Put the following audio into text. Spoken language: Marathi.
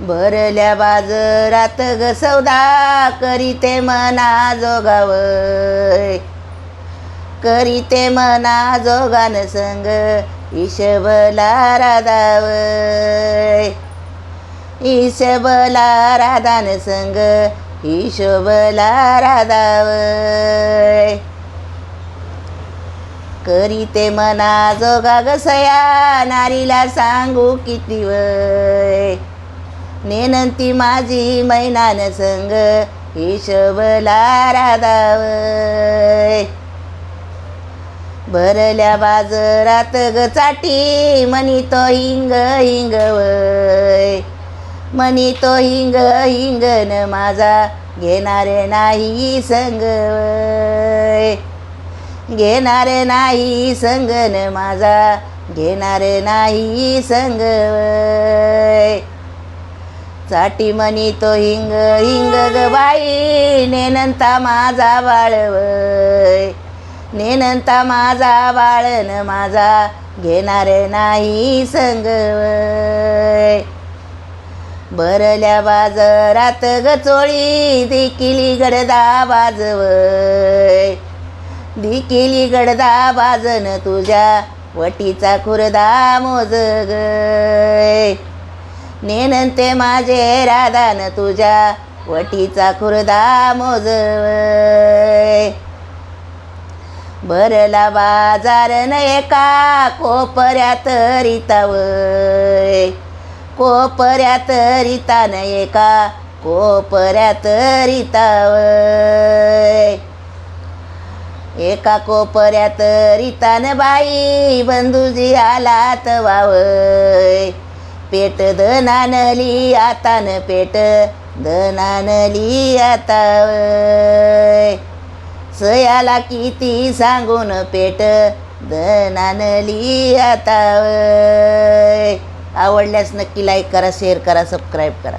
भरल्या बाजारात ग सौदा करीते मना जोगावय. करीते मना जोगान संग ईशबला राधावय. ईशबला राधान संग ईशोबला राधावय. करीते मना जोगा गसया नारीला सांगू किती वय. नेनंती माझी मैनान संग हिशोबला राधाव भरल्या बाजारात ग चाटी मनी तो हिंग हिंग वय मनी तो हिंग हिंग न माझा घेणारे नाही संग वय घेणारे नाही संगन माझा घेणारे नाही संग वय. चाटी म्हणी तो हिंग हिंग ग बाई नेनंता माझा बाळवय. नेनंता माझा बाळन माझा घेणार नाही संगवय. बरल्या भरल्या बाजारात गचोळी चोळी दिकिली गडदा बाजवय. दिकिली गडदा बाजन तुझ्या वटीचा खुरदा मोज नेनंते माझे राधान तुझ्या वटीचा खुर्दा मोज भरला बाजार न एका कोपऱ्यात रितावय. कोपऱ्यात रितान एका कोपऱ्यात रितावय. एका कोपऱ्यात रितान बाई बंधूजी आलात वावय. पेट आता न पेट धनानली आता सयाला किती सांगून पेट धनानली आता आवडल्यास नक्की लाईक करा शेअर करा सबस्क्राईब करा.